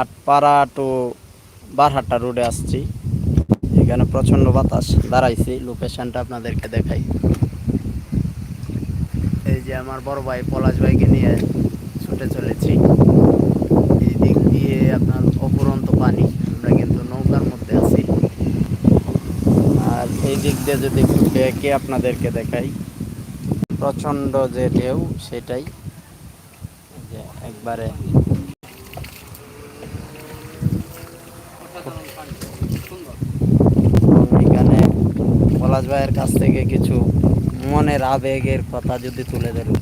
আটপাড়া two Barhatta রোডে আসছি। এখানে প্রচণ্ড বাতাস, দাঁড়াইছি লোকেশনটা আপনাদেরকে দেখাই। এই যে আমার বড় ভাই পলাশ ভাইকে নিয়ে ছুটে চলেছি। এই দিক দিয়ে আপনার অপুরন্ত পানি, আমরা কিন্তু নৌকার মধ্যে আছি। আর এই দিক দিয়ে যদি একটু আপনাদেরকে দেখাই প্রচণ্ড যে ঢেউ, সেটাই। যে একবারে এখানে পলাশ ভাইয়ের কাছ থেকে কিছু মনের আবেগের কথা যদি তুলে ধরুন।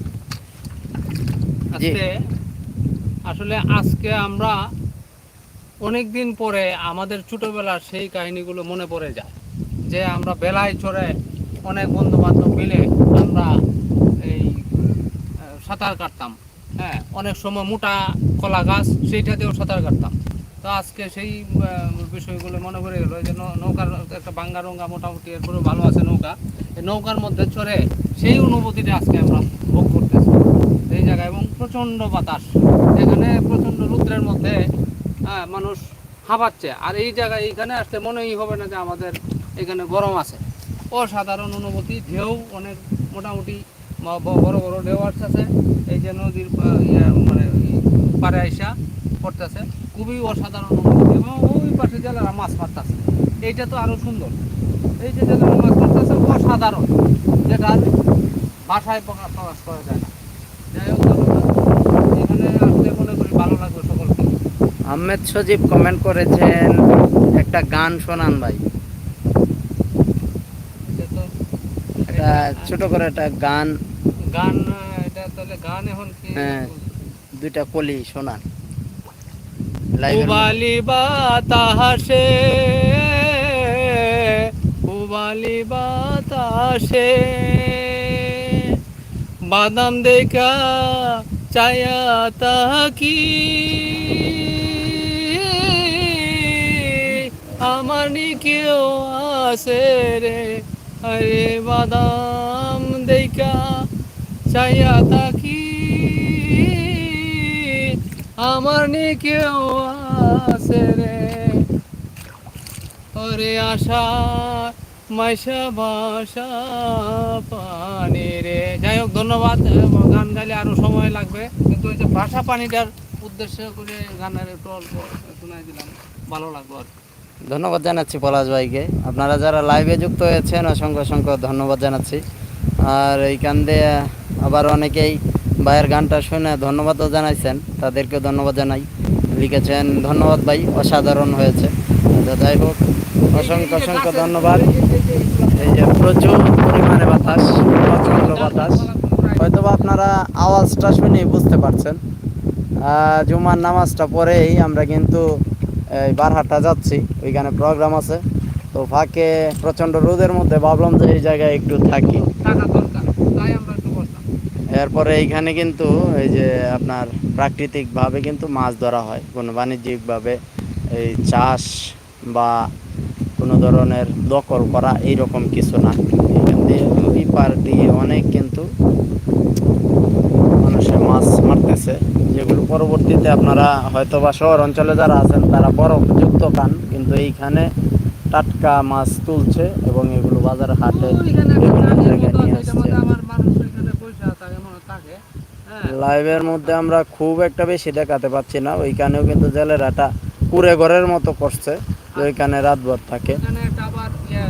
আসলে আজকে আমরা অনেক পরে আমাদের ছোটবেলার সেই কাহিনীগুলো মনে পড়ে যায়, যে আমরা বেলায় চড়ে অনেক বন্ধু বান্ধব মিলে আমরা এই সাঁতার কাটতাম। হ্যাঁ অনেক সময় মোটা কলা গাছ, সেইটাতেও সাঁতার কাটতাম। তো আজকে সেই বিষয়গুলো মনে পড়ে গেলো যে নৌকার একটা বাঙ্গা রঙ্গা মোটামুটি এরপরে ভালো আছে নৌকা। এই নৌকার মধ্যে চড়ে সেই অনুভূতিটা আজকে আমরা ভোগ করতেছি। এই জায়গায় এবং প্রচণ্ড বাতাস এখানে প্রচণ্ড রুদ্রের মধ্যে হ্যাঁ, মানুষ হাঁপাচ্ছে। আর এই জায়গায় এইখানে আসতে মনেই হবে না যে আমাদের এখানে গরম আছে। অসাধারণ অনুভূতি ঢেউ অনেক মোটামুটি বড় বড় ঢেউ আসতেছে। এই যে নদীর মানে পাড়ে আইসা পড়তেছে খুবই অসাধারণ এবং ওই পাশে জেলেরা মাছ মারতেছে এইটা তো আরও সুন্দর। এই যে জেলেরা মাছ মারতেছে অসাধারণ যেটা ভাষায় প্রকাশ প্রকাশ করা যায় না। যাই হোক এখানে মনে করি ভালো লাগবে সকলকে। আহমেদ সজীব কমেন্ট করেছেন একটা গান শোনান ভাই। এটা ছোট করে একটা গান। গান এটা তাহলে গান এখন কি? হ্যাঁ। দুইটা কলি শোনান। উবালি বাতাসে উবালি বাতাসে বাদাম দেখা চায়া তাকি আমার কেউ আসে রে, আরে বাদাম দেখা চায়া তাকি আমার কেউ রে ওরে আশা, মাইশা বাসা, পানি রে। যাই হোক, ধন্যবাদ। গান গাইলে আরও সময় লাগবে। কিন্তু ওই যে ভাষা পানিটার উদ্দেশ্য করে গানের একটু অল্প শোনাই দিলাম। ভালো লাগল আর ধন্যবাদ জানাচ্ছি পলাশ ভাইকে। আপনারা যারা লাইভে যুক্ত হয়েছেন, অসংখ্য অসংখ্য ধন্যবাদ জানাচ্ছি। আর এইখান দিয়ে আবার অনেকেই ভাইয়ের গানটা শুনে ধন্যবাদও জানাইছেন। তাদেরকেও ধন্যবাদ জানাই। লিখেছেন। ধন্যবাদ ভাই, অসাধারণ হয়েছে। তো যাই হোক, অসংখ্য অসংখ্য ধন্যবাদ। এই যে প্রচুর পরিমাণে বাতাস, প্রচণ্ড বাতাস। হয়তো আপনারা আওয়াজটা শুনেই বুঝতে পারছেন। জুমার নামাজটা পরেই আমরা কিন্তু, এই বারহাট্টা যাচ্ছি। ওইখানে প্রোগ্রাম আছে। তো ফাঁকে প্রচণ্ড রোদের মধ্যে ভাবলাম যে এই জায়গায় একটু থাকি। এরপরে এইখানে কিন্তু এই যে আপনার প্রাকৃতিকভাবে কিন্তু মাছ ধরা হয় কোনো বাণিজ্যিকভাবে এই চাষ বা কোনো ধরনের দখল করা এইরকম কিছু না। এখান দিয়ে ওই পার দিয়ে অনেক কিন্তু মানুষে মাছ মারতেছে যেগুলো পরবর্তীতে আপনারা হয়তো বা শহর অঞ্চলে যারা আছেন তারা বরফ যুক্ত খান কিন্তু এইখানে টাটকা মাছ তুলছে এবং এগুলো বাজারে হাটে বিভিন্ন জায়গায় নিয়ে আসছে যেমন আমার মানুষ ওইখানে পয়সা থাকে মনে থাকে হ্যাঁ লাইভের মধ্যে আমরা খুব একটা বেশি দেখাতে পাচ্ছি না। ওইখানেও কিন্তু জেলের একটা কুড়ে ঘরের মতো করছে ওইখানে রাতভর থাকে। ইয়ে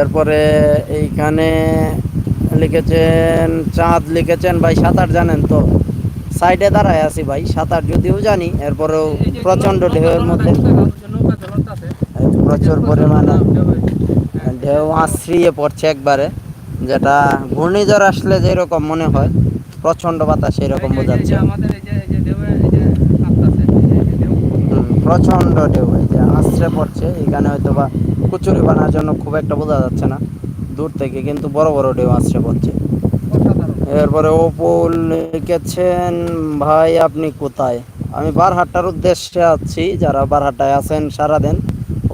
এরপরে এইখানে লিখেছেন চাঁদ লিখেছেন ভাই সাঁতার জানেন তো? সাইডে দাঁড়ায় আছি ভাই সাঁতার যদিও জানি এরপরেও প্রচণ্ড ঢেউয়ের মধ্যে। প্রচুর পরিমাণে। ঢেউ আশ্রিয়ে পড়ছে একবারে, যেটা ঘূর্ণিঝড় আসলে যেরকম মনে হয়, প্রচণ্ড বাতাস এরকম বোঝাচ্ছে। যে ঢেউ, এই যে আশ্রে পড়ছে, এখানে হয়তো বা কুচুরি বানার জন্য খুব একটা বোঝা যাচ্ছে না, দূর থেকে কিন্তু বড় বড় ঢেউ আশ্রে পড়ছে। এরপরে ওপুল লিখেছেন, ভাই, আপনি কোথায়? আমি বারহাট্টার উদ্দেশ্যে আছি, যারা বারহাট্টায় আছেন সারাদিন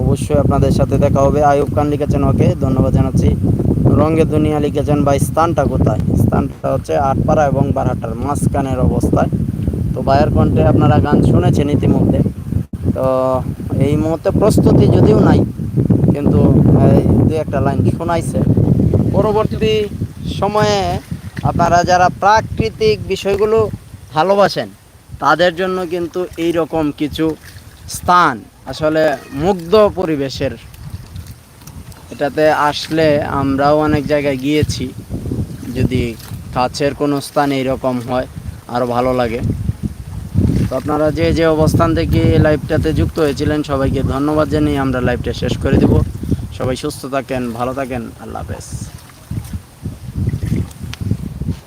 অবশ্যই আপনাদের সাথে দেখা হবে। আয়ুব খান লিখেছেন, ওকে, ধন্যবাদ জানাচ্ছি। রঙ্গে দুনিয়া লিখেছেন, ভাই, স্থানটা কোথায়? স্থানটা হচ্ছে আটপাড়া এবং বারহাটার মাঝখানের অবস্থায়। তো ভাইয়ের কণ্ঠে আপনারা গান শুনেছেন ইতিমধ্যে। তো এই মুহূর্তে প্রস্তুতি যদিও নাই, কিন্তু দু একটা লাইন শোনাইছে। পরবর্তী সময়ে আপনারা যারা প্রাকৃতিক বিষয়গুলো ভালোবাসেন, তাদের জন্য কিন্তু এই রকম কিছু স্থান, আসলে মুগ্ধ পরিবেশের। এটাতে আসলে আমরাও অনেক জায়গায় গিয়েছি, যদি কাছের কোনো স্থান এইরকম হয় আরও ভালো লাগে। তো আপনারা যে যে অবস্থান থেকে লাইভটাতে যুক্ত হয়েছিলেন, সবাইকে ধন্যবাদ জানিয়ে আমরা লাইভটা শেষ করে দেব। সবাই সুস্থ থাকেন, ভালো থাকেন, আল্লাহ হাফেজ।